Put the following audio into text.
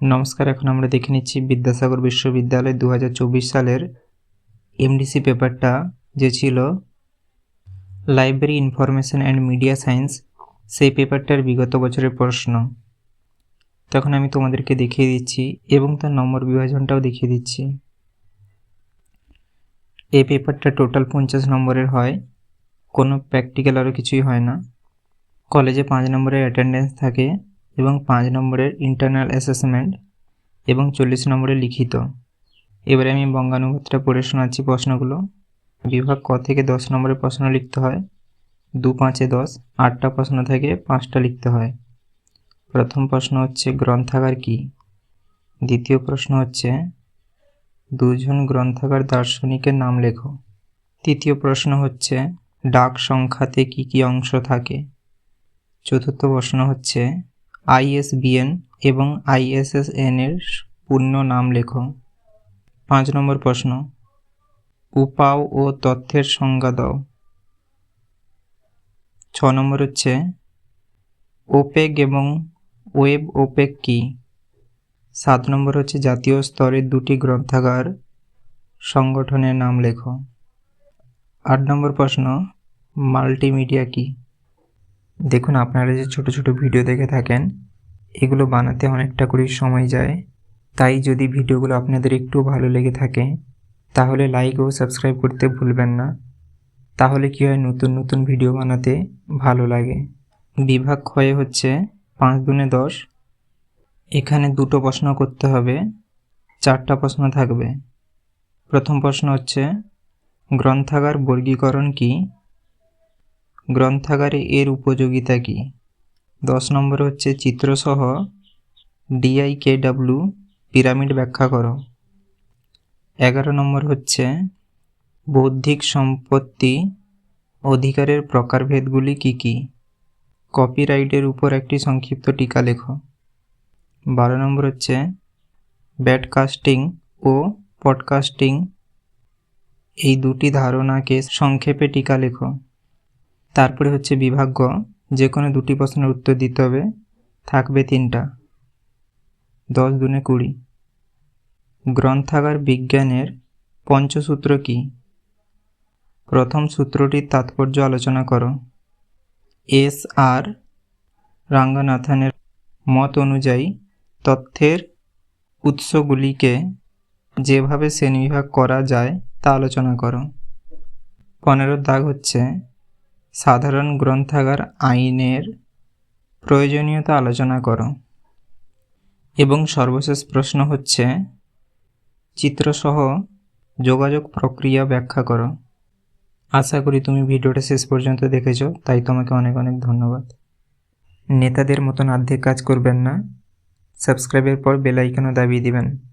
নমস্কার, এখন আমরা দেখে নিচ্ছি বিদ্যাসাগর বিশ্ববিদ্যালয় দু হাজার চব্বিশ সালের এমডিসি পেপারটা, যে ছিল library information and media science সেই পেপারটার বিগত বছরের প্রশ্ন। তখন আমি তোমাদেরকে দেখিয়ে দিচ্ছি এবং তার নম্বর বিভাজনটাও দেখিয়ে দিচ্ছি। এই পেপারটা টোটাল পঞ্চাশ নম্বরের হয়। কোনো প্র্যাকটিক্যাল আরও কিছুই হয় না। কলেজে পাঁচ নম্বরের অ্যাটেন্ডেন্স থাকে। এবং পাঁচ নম্বরের ইন্টারনাল অ্যাসেসমেন্ট এবং চল্লিশ নম্বরের লিখিত। এবারে আমি বঙ্গানুবাদটা পড়ে শোনাচ্ছি প্রশ্নগুলো। বিভাগ ক থেকে দশ নম্বরের প্রশ্ন লিখতে হয়। দু পাঁচে দশ, আটটা প্রশ্ন থেকে পাঁচটা লিখতে হয়। প্রথম প্রশ্ন হচ্ছে, গ্রন্থাগার কি? দ্বিতীয় প্রশ্ন হচ্ছে, দুজন গ্রন্থাগার দার্শনিকের নাম লেখো। তৃতীয় প্রশ্ন হচ্ছে, ডাক সংখ্যাতে কি কি অংশ থাকে? চতুর্থ প্রশ্ন হচ্ছে আইএসবিএন এবং আইএসএসএন এর পূর্ণ নাম লেখো। পাঁচ নম্বর প্রশ্ন, উপাও ও তথ্যের সংজ্ঞা দাও। ছ নম্বর হচ্ছে, ওপেক এবং ওয়েব ওপেক কি? সাত নম্বর হচ্ছে, জাতীয় স্তরের দুটি গ্রন্থাগার সংগঠনের নাম লেখো। আট নম্বর প্রশ্ন, মাল্টিমিডিয়া কি? দেখুন, আপনারা যে ছোট ছোট ভিডিও দেখে থাকেন, এগুলো বানাতে অনেকটা করেই সময় যায়। তাই যদি ভিডিওগুলো আপনাদের একটু ভালো লেগে থাকে, তাহলে লাইক ও সাবস্ক্রাইব করতে ভুলবেন না। তাহলে কি হয়, নতুন নতুন ভিডিও বানাতে ভালো লাগে। বিভাগ ক্ষয়ে হচ্ছে পাঁচ দুনে দশ। এখানে দুটো প্রশ্ন করতে হবে, চারটা প্রশ্ন থাকবে। প্রথম প্রশ্ন হচ্ছে, গ্রন্থাগার বর্গীকরণ কি? গ্রন্থাগারে এর উপযোগিতা কি? দশ নম্বর হচ্ছে চিত্রসহ ডিআইকেডাব্লিউ পিরামিড ব্যাখ্যা করো। এগারো নম্বর হচ্ছে বৌদ্ধিক সম্পত্তি অধিকারের প্রকারভেদগুলি কি কি? কপিরাইটের উপর একটি সংক্ষিপ্ত টিকা লেখো। বারো নম্বর হচ্ছে ব্যাডকাস্টিং ও পডকাস্টিং এই দুটি ধারণাকে সংক্ষেপে টিকা লেখো। তারপরে হচ্ছে বিভাগ্য যে কোনো দুটি প্রশ্নের উত্তর দিতে হবে। থাকবে তিনটা। দশ দুনে কুড়ি। গ্রন্থাগার বিজ্ঞানের পঞ্চসূত্র কি? প্রথম সূত্রটির তাৎপর্য আলোচনা করো। এস আর রাঙ্গনাথনের মত অনুযায়ী তথ্যের উৎসগুলিকে যেভাবে শ্রেণীবিভাগ করা যায় তা আলোচনা করো। পনেরো দাগ হচ্ছে সাধারণ গ্রন্থাগার আইনের প্রয়োজনীয়তা আলোচনা করো। এবং সর্বশেষ প্রশ্ন হচ্ছে, চিত্রসহ যোগাযোগ প্রক্রিয়া ব্যাখ্যা করো। আশা করি তুমি ভিডিওটা শেষ পর্যন্ত দেখেছ, তাই তোমাকে অনেক অনেক ধন্যবাদ। নেতাদের মতন অর্ধেক কাজ করবেন না, সাবস্ক্রাইবের পর বেল আইকনও দাবিয়ে দিবেন।